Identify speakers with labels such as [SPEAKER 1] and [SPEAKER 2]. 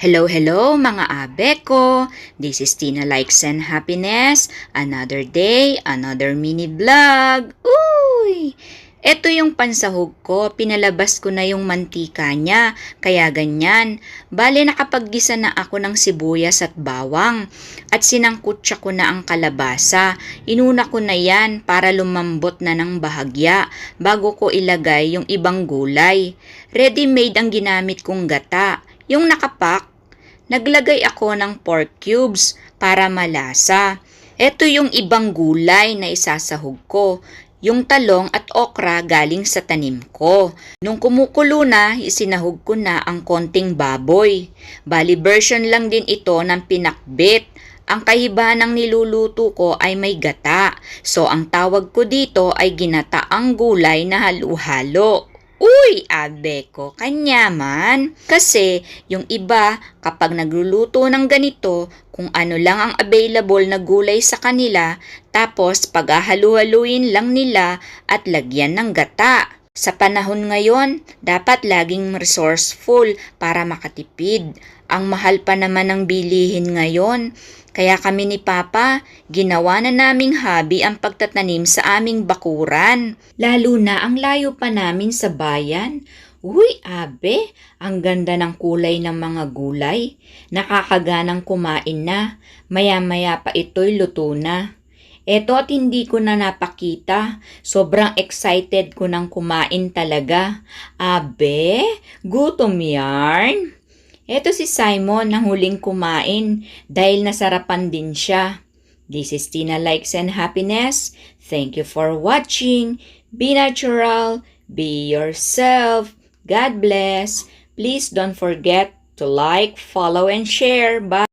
[SPEAKER 1] Hello, hello mga abe ko. This is Tina Likes and Happiness. Another day, another mini vlog. Uy! Ito yung pansahog ko. Pinalabas ko na yung mantika niya. Kaya ganyan. Bale nakapaggisa na ako ng sibuyas at bawang. At sinangkutsa ko na ang kalabasa. Inuna ko na yan para lumambot na ng bahagya bago ko ilagay yung ibang gulay. Ready-made ang ginamit kong gata. Yung nakapak, naglagay ako ng pork cubes para malasa. Ito yung ibang gulay na isasahog ko. Yung talong at okra galing sa tanim ko. Nung kumukulo na, isinahog ko na ang konting baboy. Bali version lang din ito ng pinakbit. Ang kahiba ng niluluto ko ay may gata. So ang tawag ko dito ay ginataang gulay na halo-halo. Uy, abe ko, kanya man. Kasi yung iba, kapag nagluluto ng ganito, kung ano lang ang available na gulay sa kanila, tapos paghahalu-haluin lang nila at lagyan ng gata. Sa panahon ngayon, dapat laging resourceful para makatipid. Ang mahal pa naman ng bilihin ngayon. Kaya kami ni Papa, ginawa na naming hobby ang pagtatanim sa aming bakuran. Lalo na ang layo pa namin sa bayan. Uy, abe, ang ganda ng kulay ng mga gulay. Nakakaganang kumain na. Maya-maya pa ito'y luto na. Eto at hindi ko na napakita. Sobrang excited ko nang kumain talaga. Abe, gutom yarn. Eto si Simon ang huling kumain dahil nasarapan din siya. This is Tina Likes and Happiness. Thank you for watching. Be natural. Be yourself. God bless. Please don't forget to like, follow, and share. Bye.